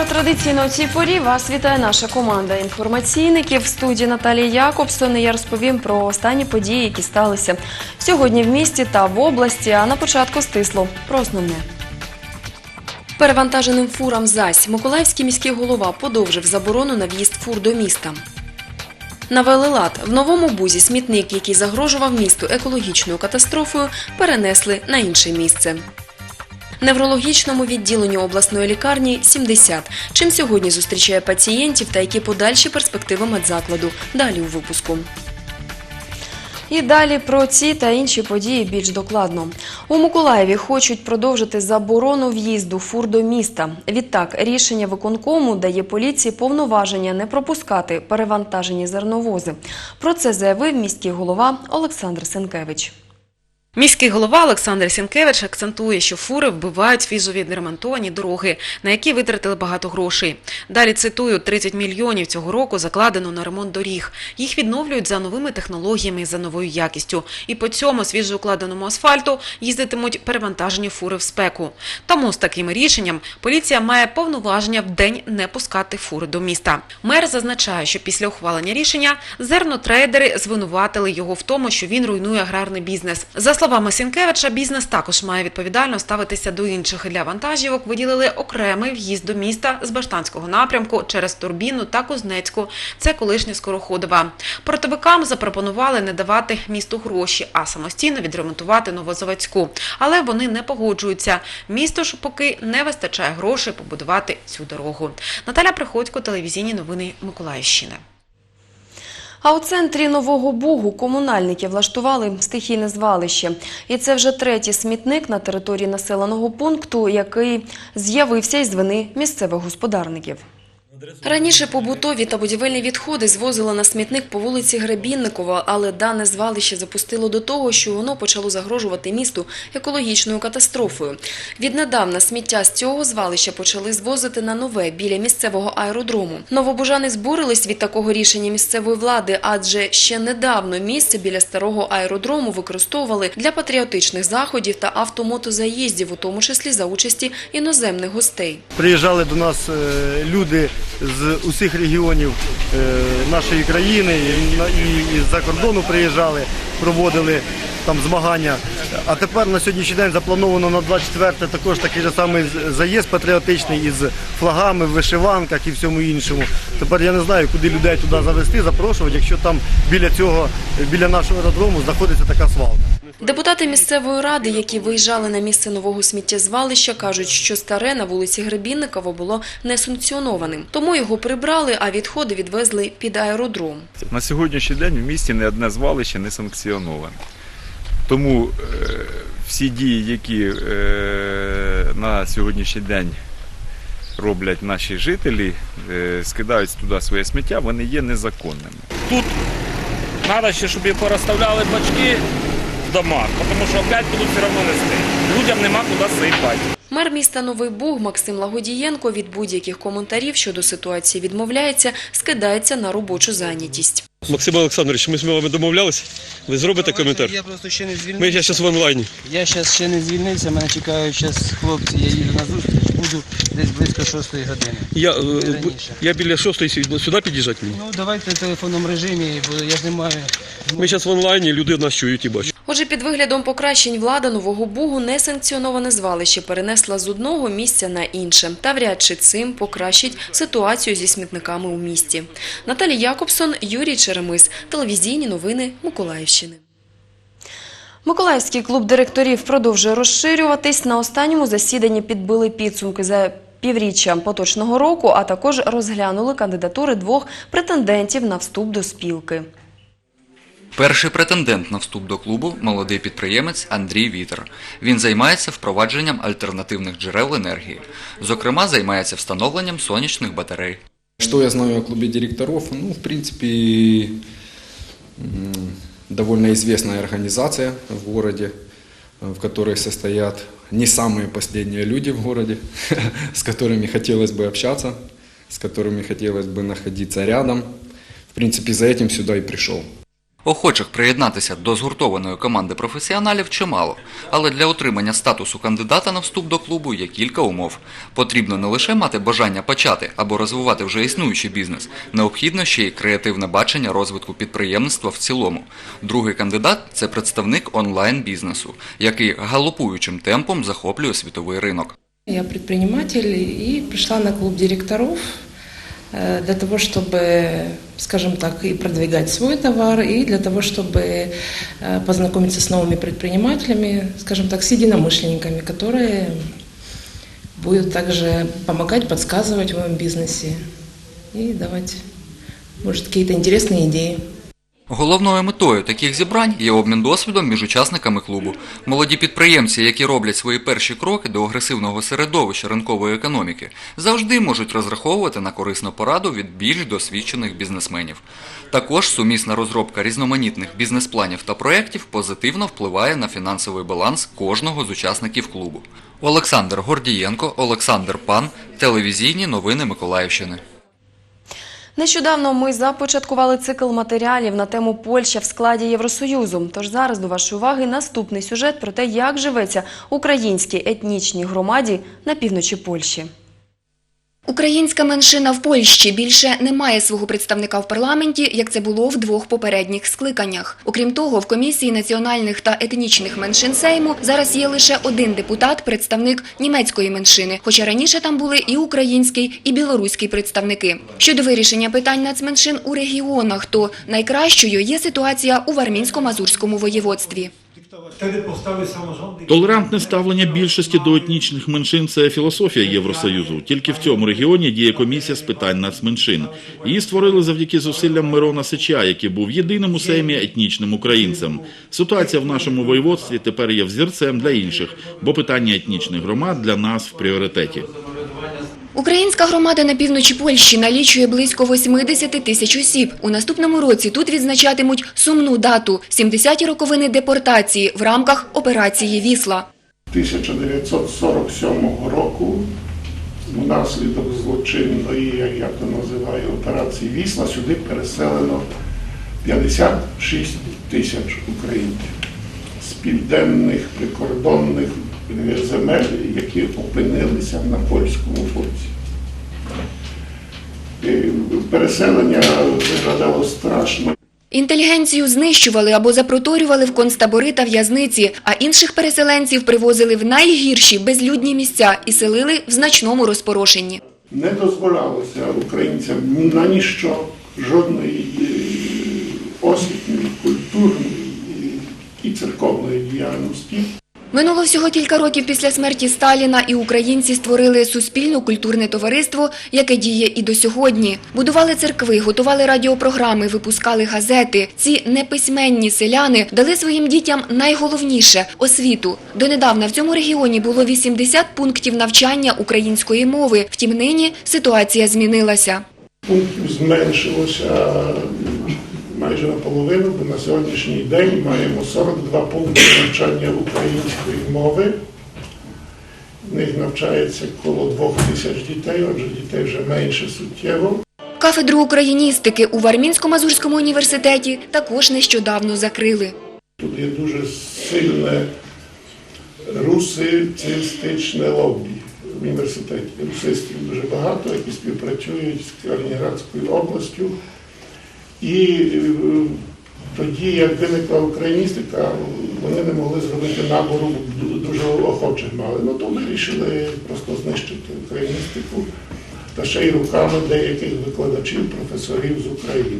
Вечора. Традиційно у цій порі вас вітає наша команда інформаційників. В студії Наталії Якобсон. Я розповім про останні події, які сталися сьогодні в місті та в області. А на початку стисло про основне. Перевантаженим фурам зась Миколаївський міський голова подовжив заборону на в'їзд фур до міста. Навели лад в новому бузі смітник, який загрожував місту екологічною катастрофою, перенесли на інше місце. Неврологічному відділенню обласної лікарні 70. Чим сьогодні зустрічає пацієнтів та які подальші перспективи медзакладу. Далі у випуску. І далі про ці та інші події більш докладно. У Миколаєві хочуть продовжити заборону в'їзду фур до міста. Відтак, рішення виконкому дає поліції повноваження не пропускати перевантажені зерновози. Про це заявив міський голова Олександр Сенкевич. Міський голова Олександр Сінкевич акцентує, що фури вбивають візові відремонтовані дороги, на які витратили багато грошей. Далі цитую, 30 мільйонів цього року закладено на ремонт доріг. Їх відновлюють за новими технологіями і за новою якістю. І по цьому свіжоукладеному асфальту їздитимуть перевантажені фури в спеку. Тому з таким рішенням поліція має повноваження в день не пускати фури до міста. Мер зазначає, що після ухвалення рішення зернотрейдери звинуватили його в тому, що він руйнує аграрний бізнес. За словами Сінкевича, бізнес також має відповідально ставитися до інших. Для вантажівок виділили окремий в'їзд до міста з Баштанського напрямку через Турбіну та Кузнецьку. Це колишня Скороходова. Портовикам запропонували не давати місту гроші, а самостійно відремонтувати Новозаводську. Але вони не погоджуються. Місту ж поки не вистачає грошей побудувати цю дорогу. Наталя Приходько, телевізійні новини Миколаївщини. А у центрі Нового Бугу комунальники влаштували стихійне звалище. І це вже третій смітник на території населеного пункту, який з'явився із вини місцевих господарників. Раніше побутові та будівельні відходи звозили на смітник по вулиці Гребінникова, але дане звалище запустило до того, що воно почало загрожувати місту екологічною катастрофою. Віднедавна сміття з цього звалища почали звозити на нове біля місцевого аеродрому. Новобужани збурились від такого рішення місцевої влади, адже ще недавно місце біля старого аеродрому використовували для патріотичних заходів та автомотозаїздів, у тому числі за участі іноземних гостей. Приїжджали до нас е, люди з усіх регіонів е, нашої країни і з-за кордону приїжджали, проводили там змагання. А тепер на сьогоднішній день заплановано на 24 також такий же самий заїзд патріотичний із флагами, в вишиванках і всьому іншому. Тепер я не знаю, куди людей туди завести, запрошувати, якщо там біля цього, біля нашого аеродрому знаходиться така свалка. Депутати місцевої ради, які виїжджали на місце нового сміттєзвалища, кажуть, що старе на вулиці Гребінникова було несанкціонованим. Тому його прибрали, а відходи відвезли під аеродром. На сьогоднішній день в місті не одне звалище не санкціоноване. Тому е, всі дії, які е, на сьогоднішній день роблять наші жителі, е, скидають туди своє сміття, вони є незаконними. Тут треба ще, щоб і порозставляли бачки в домах, тому що опять будуть все одно нести. Людям нема куди сипати. Мер міста Новий Буг Максим Лагодієнко від будь-яких коментарів щодо ситуації відмовляється, скидається на робочу зайнятість. Максим Олександрович, ми з вами домовлялися. Ви зробите коментар? Я просто ще не Ми звільнився. зараз в онлайні. Я зараз ще не звільнився, мене чекають зараз хлопці, я їду на зустріч, буду десь близько 6 години. Я, е, я біля шостої сюди під'їжджати мені. Ну давайте в телефонному режимі, бо я ж не маю. Ми зараз в онлайні, люди нас чують і бачать. Отже, під виглядом покращень влада Нового Бугу несанкціоноване звалище перенесла з одного місця на інше. Та вряд чи цим покращить ситуацію зі смітниками у місті. Наталі Якобсон, Юрій Черемис. Телевізійні новини Миколаївщини. Миколаївський клуб директорів продовжує розширюватись. На останньому засіданні підбили підсумки за півріччя поточного року, а також розглянули кандидатури двох претендентів на вступ до спілки. Перший претендент на вступ до клубу – молодий підприємець Андрій Вітер. Він займається впровадженням альтернативних джерел енергії. Зокрема, займається встановленням сонячних батарей. Что я знаю о клубе директоров? Ну, в принципе, м, довольно известная организация в городе, в которой состоят не самые последние люди в городе, с которыми хотелось бы общаться, с которыми хотелось бы находиться рядом. В принципе, за этим сюда и пришел. Охочих приєднатися до згуртованої команди професіоналів чимало, але для отримання статусу кандидата на вступ до клубу є кілька умов. Потрібно не лише мати бажання почати або розвивати вже існуючий бізнес, необхідно ще й креативне бачення розвитку підприємництва в цілому. Другий кандидат це представник онлайн-бізнесу, який галопуючим темпом захоплює світовий ринок. Я предприниматель и пришла на клуб директоров э, для того, чтобы, скажем так, и продвигать свой товар, и для того, чтобы э, познакомиться с новыми предпринимателями, скажем так, с единомышленниками, которые будут также помогать, подсказывать в моем бизнесе и давать, может, какие-то интересные идеи. Головною метою таких зібрань є обмін досвідом між учасниками клубу. Молоді підприємці, які роблять свої перші кроки до агресивного середовища ринкової економіки, завжди можуть розраховувати на корисну пораду від більш досвідчених бізнесменів. Також сумісна розробка різноманітних бізнес-планів та проєктів позитивно впливає на фінансовий баланс кожного з учасників клубу. Олександр Гордієнко, Олександр Пан, телевізійні новини Миколаївщини. Нещодавно ми започаткували цикл матеріалів на тему Польща в складі Євросоюзу. Тож зараз до вашої уваги наступний сюжет про те, як живеться українській етнічній громаді на півночі Польщі. Українська меншина в Польщі більше не має свого представника в парламенті, як це було в двох попередніх скликаннях. Окрім того, в комісії національних та етнічних меншин Сейму зараз є лише один депутат, представник німецької меншини, хоча раніше там були і український, і білоруський представники. Щодо вирішення питань нацменшин у регіонах, то найкращою є ситуація у Вармінсько-Мазурському воєводстві. Толерантне ставлення більшості до етнічних меншин це філософія Євросоюзу. Тільки в цьому регіоні діє комісія з питань нацменшин. Її створили завдяки зусиллям Мирона Сича, який був єдиним у сеймі етнічним українцем. Ситуація в нашому воєводстві тепер є взірцем для інших, бо питання етнічних громад для нас в пріоритеті. Українська громада на півночі Польщі налічує близько 80 тисяч осіб. У наступному році тут відзначатимуть сумну дату – 70-ті роковини депортації в рамках операції «Вісла». 1947 року внаслідок злочинної, як я то називаю, операції Вісла сюди переселено 56 тисяч українців з південних прикордонних земель, які опинилися на польському. Е, Переселення виглядало страшно. Інтелігенцію знищували або запроторювали в концтабори та в'язниці, а інших переселенців привозили в найгірші безлюдні місця і селили в значному розпорошенні. не дозволялося українцям ні на ніщо жодної е, освітньої, культурної і церковної діяльності. Минуло всього кілька років після смерті Сталіна, і українці створили суспільно культурне товариство, яке діє і до сьогодні. Будували церкви, готували радіопрограми, випускали газети. Ці неписьменні селяни дали своїм дітям найголовніше освіту. Донедавна в цьому регіоні було 80 пунктів навчання української мови. Втім, нині ситуація змінилася. Пунктів зменшилося майже наполовину, бо на сьогоднішній день маємо 42 пункти навчання української мови. В них навчається коло двох тисяч дітей, отже дітей вже менше суттєво. Кафедру україністики у Вармінсько-Мазурському університеті також нещодавно закрили. Тут є дуже сильне русицистичне лобі в університеті. Русистів дуже багато, які співпрацюють з Калінінградською областю. І е, тоді, як виникла україністика, вони не могли зробити набору, дуже охочих мали. Ну то вирішили просто знищити україністику та ще й руками деяких викладачів, професорів з України.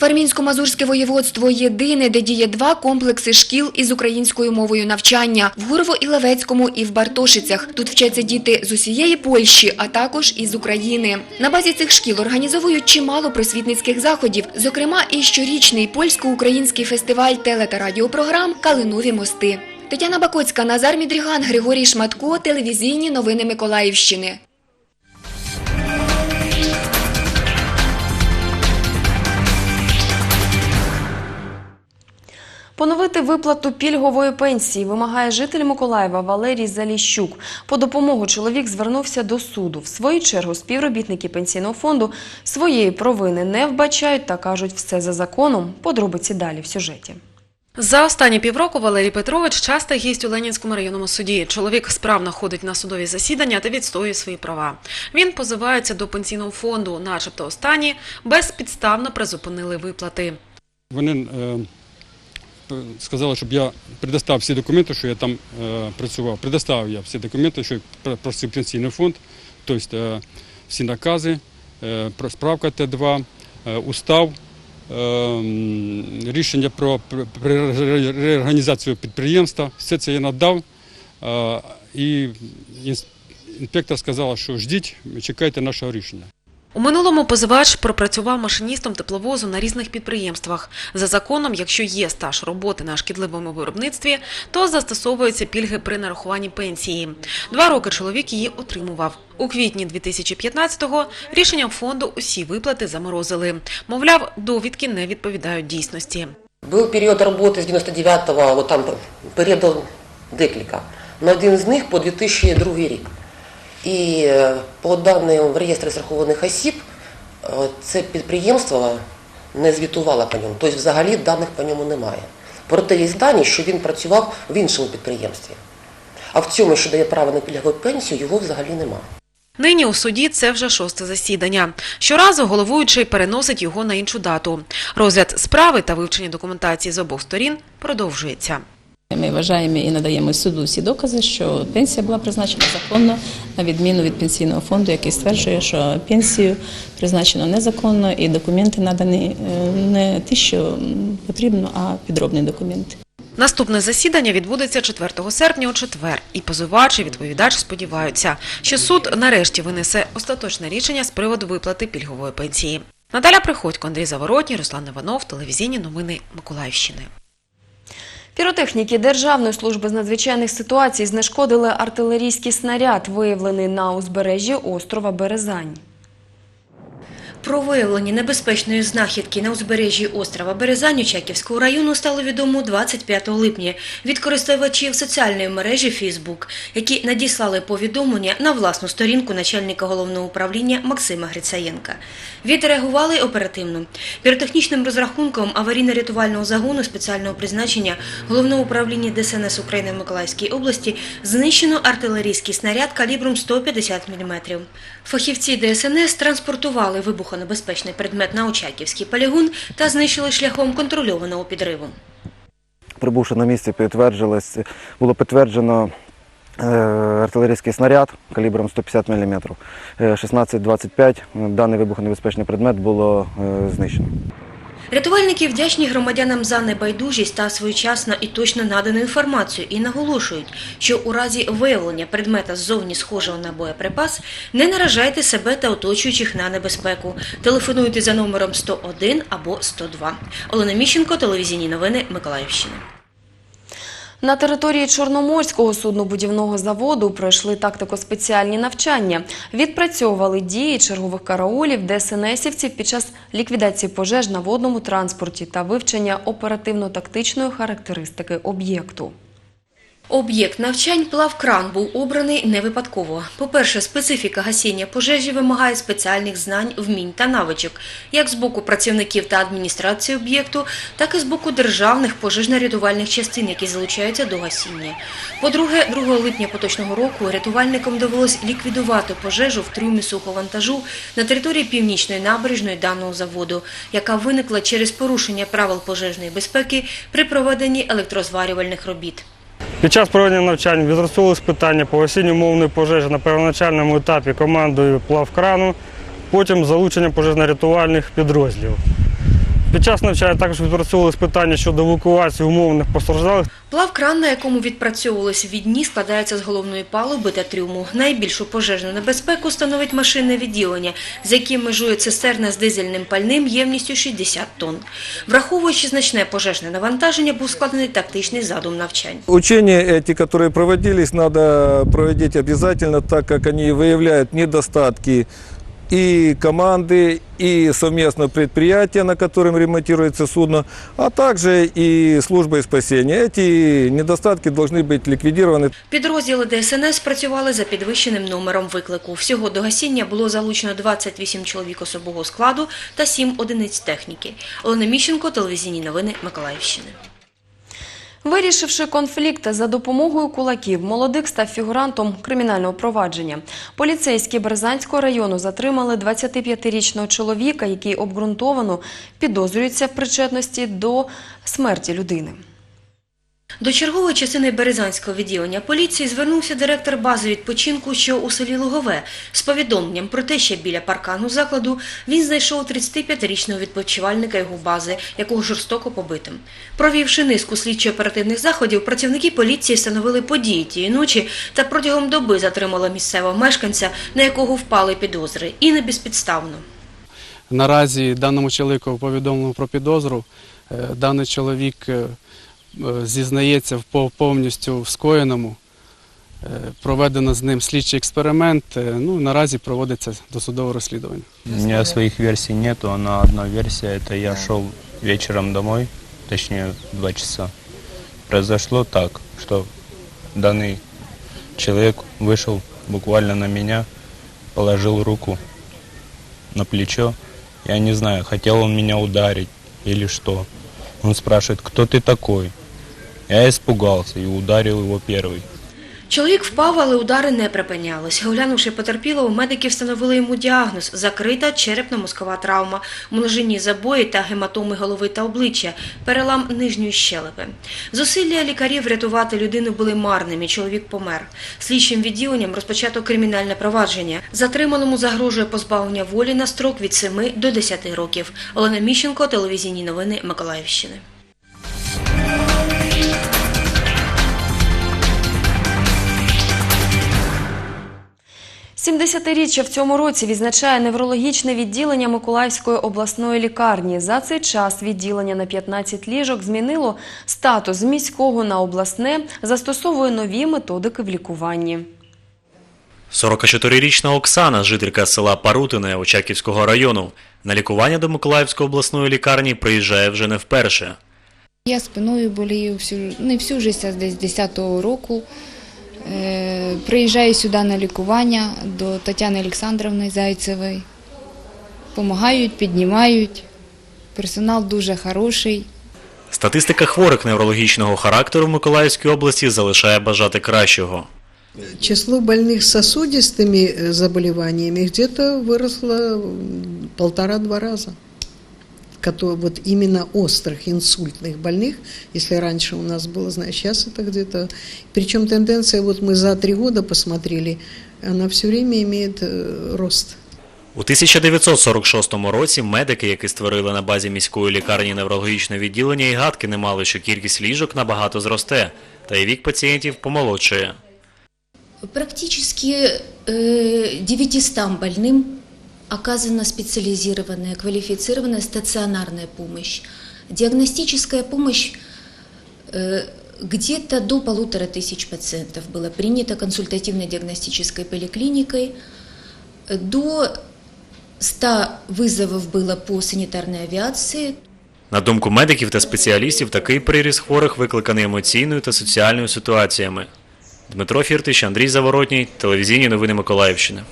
Фармінсько-Мазурське воєводство єдине, де діє два комплекси шкіл із українською мовою навчання – в Гурво-Іловецькому і в Бартошицях. Тут вчаться діти з усієї Польщі, а також із України. На базі цих шкіл організовують чимало просвітницьких заходів, зокрема і щорічний польсько-український фестиваль теле- та радіопрограм «Калинові мости». Тетяна Бакоцька, Назар Мідріган, Григорій Шматко, телевізійні новини Миколаївщини. Поновити виплату пільгової пенсії вимагає житель Миколаєва Валерій Заліщук. По допомогу чоловік звернувся до суду. В свою чергу співробітники пенсійного фонду своєї провини не вбачають та кажуть все за законом. Подробиці далі в сюжеті. За останні півроку Валерій Петрович часто гість у Ленінському районному суді. Чоловік справно ходить на судові засідання та відстоює свої права. Він позивається до пенсійного фонду, начебто останні безпідставно призупинили виплати. Вони сказали, щоб я предоставив всі документи, що я там е, працював. Предоставив я всі документи, що я пр- просив пенсійний фонд, тобто е, всі накази, е, справка Т2, е, устав, е, рішення про пр- пр- ре- реорганізацію підприємства. Все це я надав. І інспектор сказала, що ждіть, чекайте нашого рішення. У минулому позивач пропрацював машиністом тепловозу на різних підприємствах. За законом, якщо є стаж роботи на шкідливому виробництві, то застосовуються пільги при нарахуванні пенсії. Два роки чоловік її отримував. У квітні 2015-го рішенням фонду усі виплати заморозили. Мовляв, довідки не відповідають дійсності. Був період роботи з 99-го, там період декілька. На один з них по 2002 рік. І е, по даним в реєстрі розрахованих осіб, е, це підприємство не звітувало по ньому. Тобто взагалі даних по ньому немає. Проте є дані, що він працював в іншому підприємстві. А в цьому, що дає право на пільгову пенсію, його взагалі немає. Нині у суді це вже шосте засідання. Щоразу головуючий переносить його на іншу дату. Розгляд справи та вивчення документації з обох сторін продовжується. Ми вважаємо і надаємо суду всі докази, що пенсія була призначена законно, на відміну від пенсійного фонду, який стверджує, що пенсію призначено незаконно і документи надані е, не ті, що потрібно, а підробні документи. Наступне засідання відбудеться 4 серпня у четвер, і позивач і відповідач сподіваються, що суд нарешті винесе остаточне рішення з приводу виплати пільгової пенсії. Наталя Приходько, Андрій Заворотній, Руслан Іванов, телевізійні новини Миколаївщини. Піротехніки Державної служби з надзвичайних ситуацій знешкодили артилерійський снаряд, виявлений на узбережжі острова Березань. Про виявлення небезпечної знахідки на узбережжі острова Березань Чаківського району стало відомо 25 липня від користувачів соціальної мережі Фейсбук, які надіслали повідомлення на власну сторінку начальника головного управління Максима Грицаєнка. Відреагували оперативно. Піротехнічним розрахунком аварійно-рятувального загону спеціального призначення головного управління ДСНС України в Миколаївській області знищено артилерійський снаряд калібром 150 мм. Фахівці ДСНС транспортували вибухонебезпечний предмет на Очаківський полігон та знищили шляхом контрольованого підриву. Прибувши на місце, підтвердилось, було підтверджено е, артилерійський снаряд калібром 150 мм. Е, 16-25 даний вибухонебезпечний предмет було е, знищено. Рятувальники вдячні громадянам за небайдужість та своєчасно і точно надану інформацію і наголошують, що у разі виявлення предмета ззовні схожого на боєприпас не наражайте себе та оточуючих на небезпеку. Телефонуйте за номером 101 або 102. Олена Міщенко, телевізійні новини Миколаївщини. На території Чорноморського суднобудівного заводу пройшли тактико-спеціальні навчання. Відпрацьовували дії чергових караулів ДСНСівців під час ліквідації пожеж на водному транспорті та вивчення оперативно-тактичної характеристики об'єкту. Об'єкт навчань плавкран був обраний не випадково. По-перше, специфіка гасіння пожежі вимагає спеціальних знань, вмінь та навичок, як з боку працівників та адміністрації об'єкту, так і з боку державних пожежно-рятувальних частин, які залучаються до гасіння. По-друге, 2 липня поточного року рятувальникам довелось ліквідувати пожежу в трюмі суховантажу на території північної набережної даного заводу, яка виникла через порушення правил пожежної безпеки при проведенні електрозварювальних робіт. Під час проведення навчань відростовувалися питання по осінню мовної пожежі на первоначальному етапі командою плавкрану, потім залучення пожежно-рятувальних підрозділів. Під час навчання також відпрацьовувалися питання щодо евакуації умовних постраждалих. Плавкран, на якому відпрацьовувалися відні, складається з головної палуби та трюму. Найбільшу пожежну небезпеку становить машинне відділення, з яким межує цистерна з дизельним пальним ємністю 60 тонн. Враховуючи значне пожежне навантаження, був складений тактичний задум навчань. Учения эти, которые проводились, надо проводить обязательно, так как они выявляют недостатки и команды, и совместно предприятия, на котором ремонтируется судно, а также и служба спасения. Эти недостатки должны быть ликвидированы. Підрозділи ДСНС працювали за підвищеним номером виклику. Всього до гасіння було залучено 28 чоловік особового складу та 7 одиниць техніки. Олена Міщенко, телевізійні новини Миколаївщини. Вирішивши конфлікт за допомогою кулаків, молодик став фігурантом кримінального провадження. Поліцейські Берзанського району затримали 25-річного чоловіка, який обґрунтовано підозрюється в причетності до смерті людини. До чергової частини Березанського відділення поліції звернувся директор бази відпочинку, що у селі Лугове, з повідомленням про те, що біля паркану закладу він знайшов 35-річного відпочивальника його бази, якого жорстоко побитим. Провівши низку слідчо-оперативних заходів, працівники поліції встановили події тієї ночі та протягом доби затримали місцевого мешканця, на якого впали підозри, і не безпідставно. Наразі даному чоловіку повідомлено про підозру. Е, Даний чоловік е, зізнається в пов- повністю в скоєному. Е, Проведено з ним слідчий експеримент. Е, Ну, наразі проводиться досудове розслідування. У меня своих версий нету, но одна версия, это я шел вечером домой, точнее в два часа. Произошло так, что данный человек вышел буквально на меня, положил руку на плечо. Я не знаю, хотел он меня ударить или что. Он спрашивает, кто ты такой? Я испугался и ударил его первый. Чоловік впав, але удари не припинялись. Оглянувши потерпілого, медики встановили йому діагноз – закрита черепно-мозкова травма, множинні забої та гематоми голови та обличчя, перелам нижньої щелепи. Зусилля лікарів врятувати людину були марними, чоловік помер. Слідчим відділенням розпочато кримінальне провадження. Затриманому загрожує позбавлення волі на строк від 7 до 10 років. Олена Міщенко, телевізійні новини Миколаївщини. 70-річчя в цьому році відзначає неврологічне відділення Миколаївської обласної лікарні. За цей час відділення на 15 ліжок змінило статус з міського на обласне, застосовує нові методики в лікуванні. 44-річна Оксана, жителька села Парутине Очаківського району, на лікування до Миколаївської обласної лікарні приїжджає вже не вперше. Я спиною болію всю, не всю життя, десь 10-го року. Е, приїжджаю сюди на лікування до Тетяни Олександровни Зайцевої. Помагають, піднімають. Персонал дуже хороший. Статистика хворих неврологічного характеру в Миколаївській області залишає бажати кращого. Число больных с сосудистыми э, заболеваниями где-то выросло м, полтора-два раза. Кото- Вот именно острых инсультных больных, если раньше у нас было, знаешь, сейчас это где-то... Причем тенденция, вот мы за три года посмотрели, она все время имеет э, рост. У 1946 році медики, які створили на базі міської лікарні неврологічне відділення, і гадки не мали, що кількість ліжок набагато зросте, та й вік пацієнтів помолодшає. Практически э, 900 больным оказана специализированная, квалифицированная стационарная помощь. Диагностическая помощь э, где-то до полутора тысяч пациентов было принято консультативно-диагностической поликлиникой. До 100 вызовов было по санитарной авиации, На думку медиків та спеціалістів, такий приріст хворих викликаний емоційною та соціальною ситуаціями. Дмитро Фіртич, Андрій Заворотній, телевізійні новини Миколаївщини.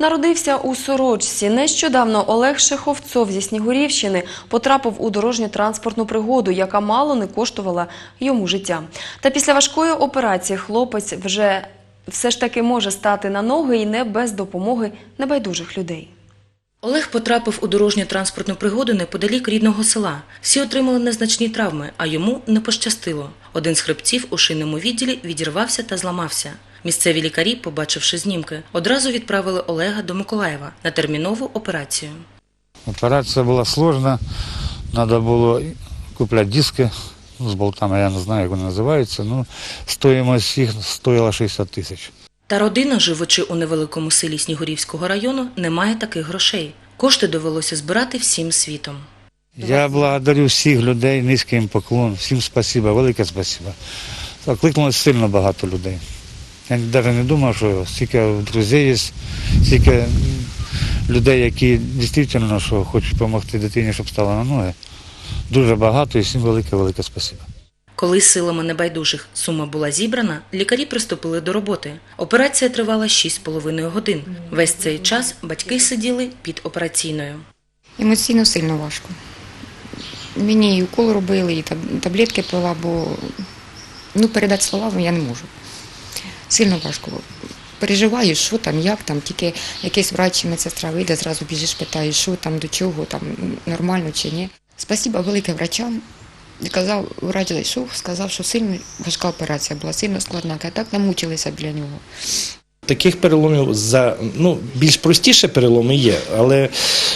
Народився у Сорочці. Нещодавно Олег Шеховцов зі Снігурівщини потрапив у дорожньо-транспортну пригоду, яка мало не коштувала йому життя. Та після важкої операції хлопець вже все ж таки може стати на ноги і не без допомоги небайдужих людей. Олег потрапив у дорожню транспортну пригоду неподалік рідного села. Всі отримали незначні травми, а йому не пощастило. Один з хребців у шинному відділі відірвався та зламався. Місцеві лікарі, побачивши знімки, одразу відправили Олега до Миколаєва на термінову операцію. Операция была сложна. Надо было куплять диски с болтами, я не знаю, як вони називаються. Ну, стоимость їх стоїла 60 тисяч. Та родина, живучи у невеликому селі Снігурівського району, не має таких грошей. Кошти довелося збирати всім світом. Я благодарю всіх людей, низький їм поклон, всім спасибо, велике спасибо. Так, кликнулося сильно багато людей. Я навіть не думав, що стільки друзів є, стільки людей, які дійсно що хочуть допомогти дитині, щоб стала на ноги. Дуже багато і всім велике-велике спасибо. Коли силами небайдужих сума була зібрана, лікарі приступили до роботи. Операція тривала 6,5 годин. Весь цей час батьки сиділи під операційною. Емоційно сильно важко. Мені і укол робили, і таблетки пила, бо ну, передати словами я не можу. Сильно важко. Переживаю, що там, як там, тільки якийсь врач чи медсестра вийде, зразу біжиш, питаєш, що там, до чого, там нормально чи ні. Спасіба велике врачам. Казав, врач зайшов, сказав, що сильно важка операція була, сильно складна. а так намучилися біля нього. Таких переломів за ну більш простіше переломи є, але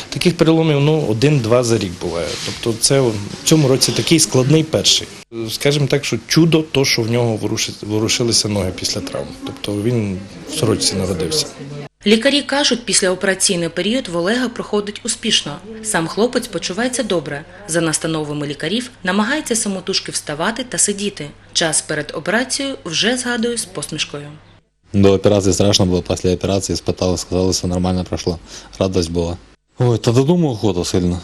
таких переломів ну один-два за рік буває. Тобто, це в цьому році такий складний перший. Скажімо так, що чудо, то що в нього ворушилися ноги після травм. Тобто він в сорочці народився. Лікарі кажуть, післяопераційний період в Олега проходить успішно. Сам хлопець почувається добре. За настановами лікарів намагається самотужки вставати та сидіти. Час перед операцією вже згадує з посмішкою. До операции страшно было, после операции испытал, сказали, все нормально прошло. Радость была. Ой, та додому охота сильно.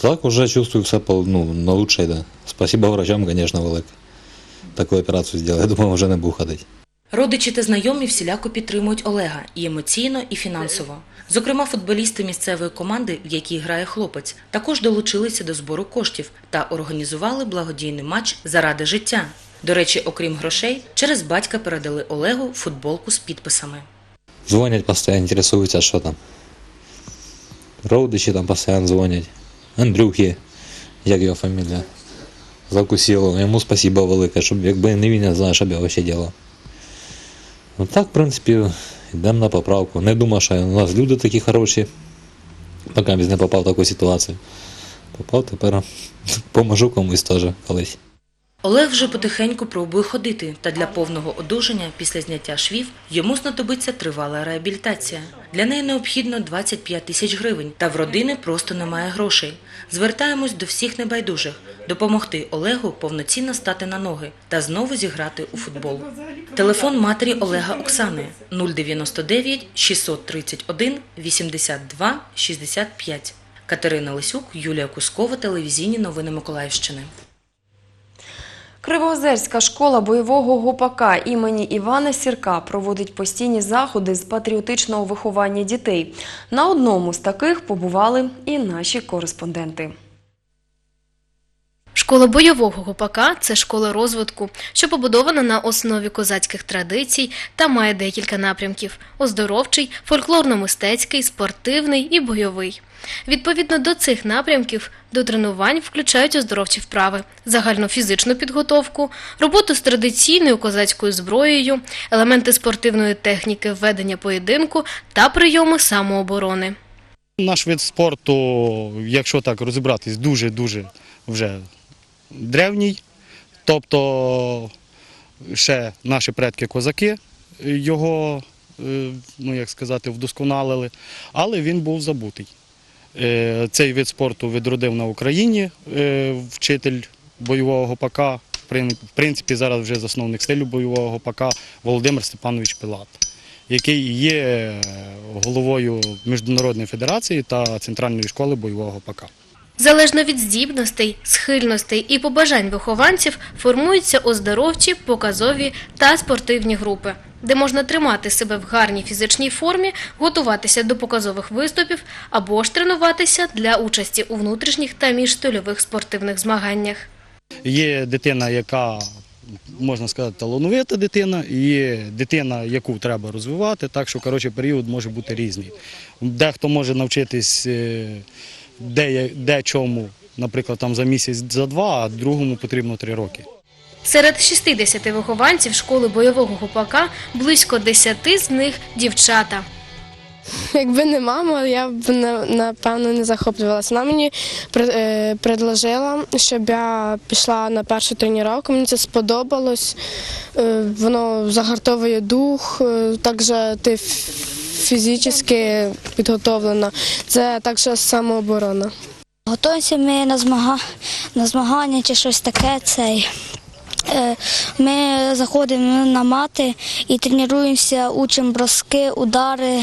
Так уже чувствую все по- ну, на лучше йде. Спасибо врачам, конечно, велике. Таку операцію зробили. Я думаю, вже не буду ходити. Родичі та знайомі всіляко підтримують Олега і емоційно, і фінансово. Зокрема, футболісти місцевої команди, в якій грає хлопець, також долучилися до збору коштів та організували благодійний матч заради життя. До речі, окрім грошей, через батька передали Олегу футболку з підписами. Дзвонять постійно, інтересуються, що там. Родичі там постійно дзвонять. Андрюхи, як його фамілія. Закусіло. Йому спасибо велике, щоб якби не він, я знаю, що б я взагалі робив. Ну так, в принципі, йдемо на поправку. Не думав, що у нас люди такі хороші, поки не попав в таку ситуацію. Попав тепер, поможу комусь теж колись. Олег вже потихеньку пробує ходити, та для повного одужання після зняття швів йому знадобиться тривала реабілітація. Для неї необхідно 25 тисяч гривень, та в родини просто немає грошей. Звертаємось до всіх небайдужих допомогти Олегу повноцінно стати на ноги та знову зіграти у футбол. Телефон матері Олега Оксани 099 631 82 65. Катерина Лисюк, Юлія Кускова, телевізійні новини Миколаївщини. Кривоозерська школа бойового гопака імені Івана Сірка проводить постійні заходи з патріотичного виховання дітей. На одному з таких побували і наші кореспонденти. Школа бойового гопака це школа розвитку, що побудована на основі козацьких традицій та має декілька напрямків: оздоровчий, фольклорно-мистецький, спортивний і бойовий. Відповідно до цих напрямків, до тренувань включають оздоровчі вправи, загальну фізичну підготовку, роботу з традиційною козацькою зброєю, елементи спортивної техніки ведення поєдинку та прийоми самооборони. Наш вид спорту, якщо так розібратись, дуже-дуже вже древній. Тобто ще наші предки-козаки його, е, ну як сказати, вдосконалили, але він був забутий. Е, Цей вид спорту відродив на Україні е, вчитель бойового гопака, в принципі, зараз вже засновник стилю бойового гопака Володимир Степанович Пилат, який є головою Міжнародної федерації та Центральної школи бойового гопака. Залежно від здібностей, схильностей і побажань вихованців формуються оздоровчі, показові та спортивні групи, де можна тримати себе в гарній фізичній формі, готуватися до показових виступів або ж тренуватися для участі у внутрішніх та міжстильових спортивних змаганнях. Є дитина, яка можна сказати, талановита дитина, є дитина, яку треба розвивати. Так що коротше, період може бути різний. Дехто може навчитись е, де, я- де чому, наприклад, там за місяць, за два, а другому потрібно три роки. Серед 60 вихованців школи бойового гопака близько 10 з них дівчата. Якби не мама, я б напевно не захоплювалася. Вона мені е, предложила, щоб я пішла на першу тренування. Мені це сподобалось. Е, Воно загартовує дух, е, також ти фізично підготовлена. Це також самооборона. Готуємося ми на, змага... на змагання чи щось таке. Цей. Е, Ми заходимо на мати і тренуємося, учимо броски, удари,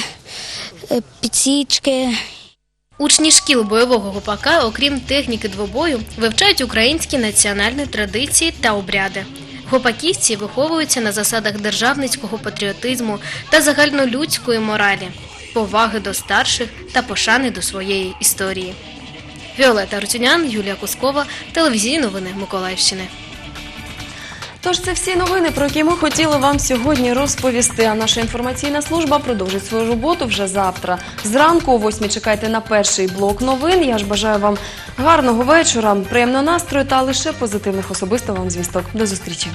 е, підсічки. Учні шкіл бойового гупака, окрім техніки двобою, вивчають українські національні традиції та обряди. Гопаківці виховуються на засадах державницького патріотизму та загальнолюдської моралі, поваги до старших та пошани до своєї історії. Віолета Рутюнян, Юлія Кускова, телевізійні новини Миколаївщини. Тож це всі новини, про які ми хотіли вам сьогодні розповісти. А наша інформаційна служба продовжить свою роботу вже завтра. Зранку о 8 чекайте на перший блок новин. Я ж бажаю вам гарного вечора, приємного настрою та лише позитивних особисто вам звісток. До зустрічі.